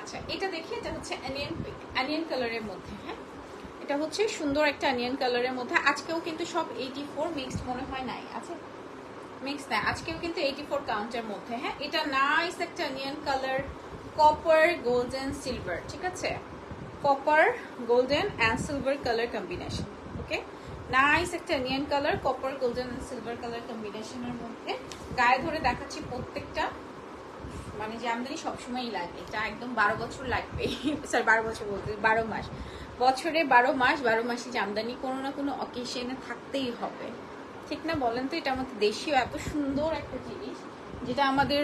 আচ্ছা এটা দেখি, এটা হচ্ছে অ্যানিয়ন অ্যানিয়ন কালারের মধ্যে হ্যাঁ? এটা হচ্ছে সুন্দর একটা অ্যানিয়ন কালারের মধ্যে। আজকেও কিন্তু সব এইটি ফোর মিক্সড মনে হয় নাই, আছে? মিক্স না আজকেও কিন্তু এইটি ফোর কাউন্টের মধ্যে হ্যাঁ? এটা নাইস একটা onion colour copper golden silver ঠিক আছে? Copper golden and silver colour combination okay nice একটা onion colour copper golden and silver colour কম্বিনেশনের মধ্যে। গায়ে ধরে দেখাচ্ছি প্রত্যেকটা। মানে জামদানি সবসময়ই লাগে। এটা একদম বারো বছর লাগবে। স্যার বারো বছর বলতে বারো মাস। বছরে বারো মাস বারো মাসে জামদানি কোনো না কোনো অকেশনে থাকতেই হবে। ঠিক না? বলেন তো এটা আমাদের দেশীয় এত সুন্দর একটা জিনিস যেটা আমাদের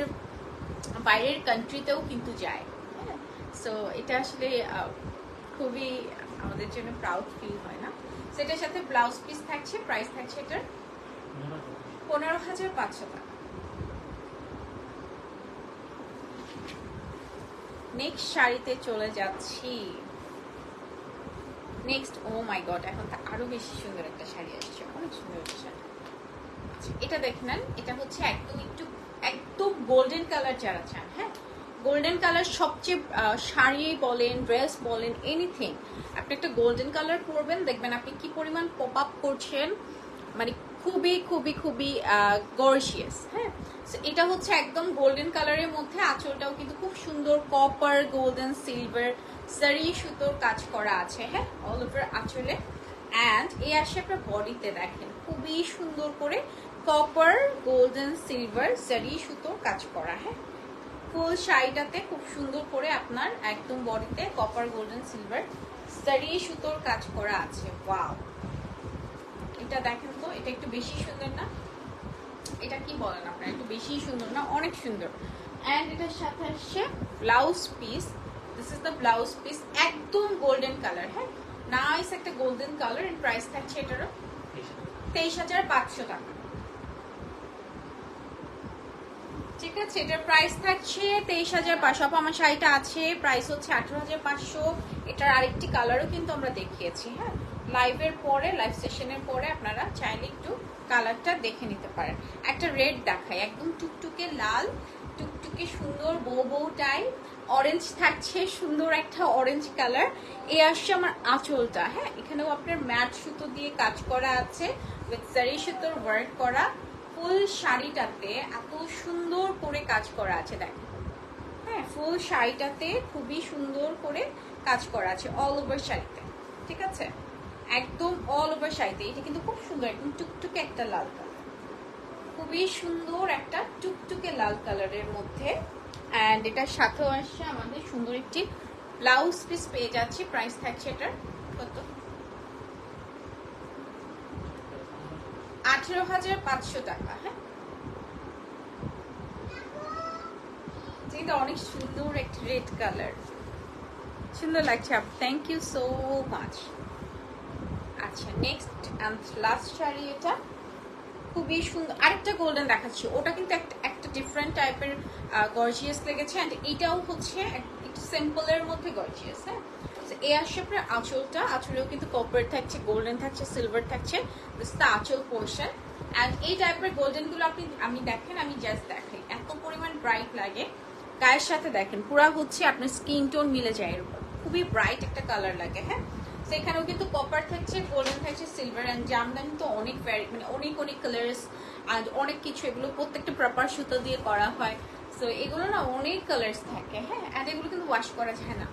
বাইরের কান্ট্রিতেও কিন্তু যায়। হ্যাঁ? সো এটা আসলে খুবই আমাদের জন্য প্রাউড ফিল হয় না? সেটার সাথে ব্লাউজ পিস থাকছে প্রাইস থাকছে এটার পনেরো হাজার পাঁচশো টাকা। নেক্সট শাড়িতে চলে যাচ্ছি। নেক্সট ও মাই গড এখন তো আরও বেশি সুন্দর একটা শাড়ি আসছে। অনেক সুন্দর একটা শাড়ি। আচ্ছা, এটা দেখে নেন এটা হচ্ছে একদম একটু একদম গোল্ডেন কালার যারা চান হ্যাঁ? গোল্ডেন কালার সবচেয়ে শাড়ি বলেন ড্রেস বলেন এনিথিং আপনি একটা গোল্ডেন কালার পরবেন দেখবেন আপনি কি পরিমাণ পপ আপ করছেন মানে খুবই খুবই খুবই গর্জিয়াস হ্যাঁ? এটা হচ্ছে একদম গোল্ডেন কালারের মধ্যে আঁচলটাও কিন্তু খুব সুন্দর কপার গোল্ডেন সিলভার সারি সুতোর কাজ করা আছে হ্যাঁ? অল ওভার আঁচলে। অ্যান্ড এই আসে আপনার বডিতে দেখেন, খুবই সুন্দর করে কপার গোল্ডেন সিলভার সারি সুতোর কাজ করা হ্যাঁ? ফুল শাড়িটাতে খুব সুন্দর করে আপনার একদম বডিতে কপার গোল্ডেন সিলভার সারি সুতোর কাজ করা আছে ওয়াও এটা দেখেন তো, এটা একটু বেশি সুন্দর না? এটা কি বলেন আপনারা? একটু বেশি সুন্দর না, অনেক সুন্দর। অ্যান্ড এটার সাথে আসছে blouse piece this is the blouse piece একদম গোল্ডেন কালার হ্যাঁ? নাইস একটা গোল্ডেন কালার এন্ড প্রাইস থাকছে এটারও তেইশ হাজার পাঁচশো টাকা। ঠিক আছে, এটার প্রাইস থাকছে তেইশ হাজার পাঁচশো। আপু, আমার শাড়িটা আছে প্রাইস হচ্ছে আঠারো হাজার পাঁচশো। এটার আরেকটি কালারও কিন্তু আমরা দেখিয়েছি হ্যাঁ? লাইভের পরে লাইভ সেশনের পরে আপনারা চাইলে একটু কালারটা দেখে নিতে পারেন। একটা রেড দেখায় একদম টুকটুকে লাল, টুকটুকে সুন্দর বউ বউ টাই অরেঞ্জ থাকছে, সুন্দর একটা অরেঞ্জ কালার এ আসছে আমার আঁচলটা হ্যাঁ? এখানেও আপনার ম্যাট সুতো দিয়ে কাজ করা আছে উইথ সারি সুতোর ওয়ার্ক করা। ফুল শাড়িটাতে এত সুন্দর করে কাজ করা আছে, দেখেন। হ্যাঁ ফুল শাড়িটাতে খুবই সুন্দর করে কাজ করা আছে অল ওভার শাড়িতে, ঠিক আছে? একদম অল ওভার শাড়িতে এটা কিন্তু খুব সুন্দর, একদম টুকটুকে একটা লাল কালার খুবই সুন্দর একটা টুকটুকে লাল কালারের মধ্যে। অ্যান্ড এটার সাথেও আসছে আমাদের সুন্দর একটি ব্লাউজ পিস পেয়ে যাচ্ছি। প্রাইস থাকছে এটার কত? আঠেরো হাজার পাঁচশো টাকা হ্যাঁ। অনেক সুন্দর একটা রেড কালার সুন্দর লাগছে। থ্যাংক ইউ সো মাচ আচ্ছা নেক্সট অ্যান্ড লাস্ট শাড়ি এটা। খুবই সুন্দর, আরেকটা গোল্ডেন দেখাচ্ছি। ওটা কিন্তু একটা একটা ডিফারেন্ট টাইপের গর্জিয়াস লেগেছে অ্যান্ড এইটাও হচ্ছে একটু সিম্পলের মধ্যে গর্জিয়াস হ্যাঁ? এই আসছে আপনার আঁচলটা, আঁচলেও কিন্তু কপার থাকছে গোল্ডেন থাকছে সিলভার থাকছে দ্য আঁচল পোর্শন অ্যান্ড এই টাইপের গোল্ডেনগুলো আপনি, আমি দেখেন, আমি জাস্ট দেখাই। এত পরিমাণ ব্রাইট লাগে। গায়ের সাথে দেখেন, পুরা হচ্ছে আপনার স্কিন টোন মিলে যায় এরকম। খুবই ব্রাইট একটা কালার লাগে হ্যাঁ? সেখানেও কিন্তু কপার থাকছে গোল্ডেন থাকছে সিলভার অ্যান্ড জামদানি তো অনেক মানে অনেক অনেক কালার্স আর অনেক কিছু এগুলো প্রত্যেকটা প্রপার সুতো দিয়ে করা হয়। সো এগুলো না অনেক কালার্স থাকে হ্যাঁ? অ্যান্ড এগুলো কিন্তু ওয়াশ করা যায় না।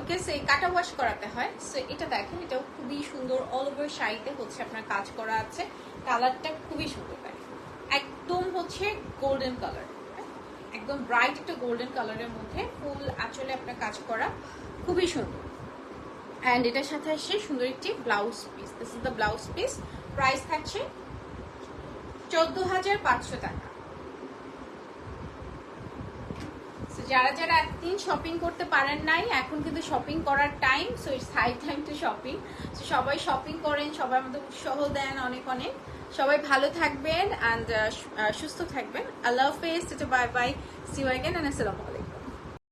ওকে সো এই কাটা ওয়াশ করাতে হয়। সো এটা দেখেন, এটাও খুবই সুন্দর অল ওভার শাড়িতে হচ্ছে আপনার কাজ করা আছে। কালারটা খুবই সুন্দর লাগে একদম হচ্ছে গোল্ডেন কালার একদম ব্রাইট একটা গোল্ডেন কালারের মধ্যে ফুল আঁচলে আপনার কাজ করা খুবই সুন্দর। অ্যান্ড এটার সাথে আসছে সুন্দর একটি blouse piece this is the blouse piece price থাকছে চোদ্দ হাজার পাঁচশো টাকা। যারা যারা এতদিন শপিং করতে পারেন নাই, এখন কিন্তু শপিং করার time so it's high time to shopping so সবাই শপিং করেন, সবাই আমাদের উৎসাহ দেন অনেক অনেক। সবাই ভালো থাকবেন অ্যান্ড সুস্থ থাকবেন। আল্লাহ হাফেজ bye bye see you again and আসসালামু আলাইকুম।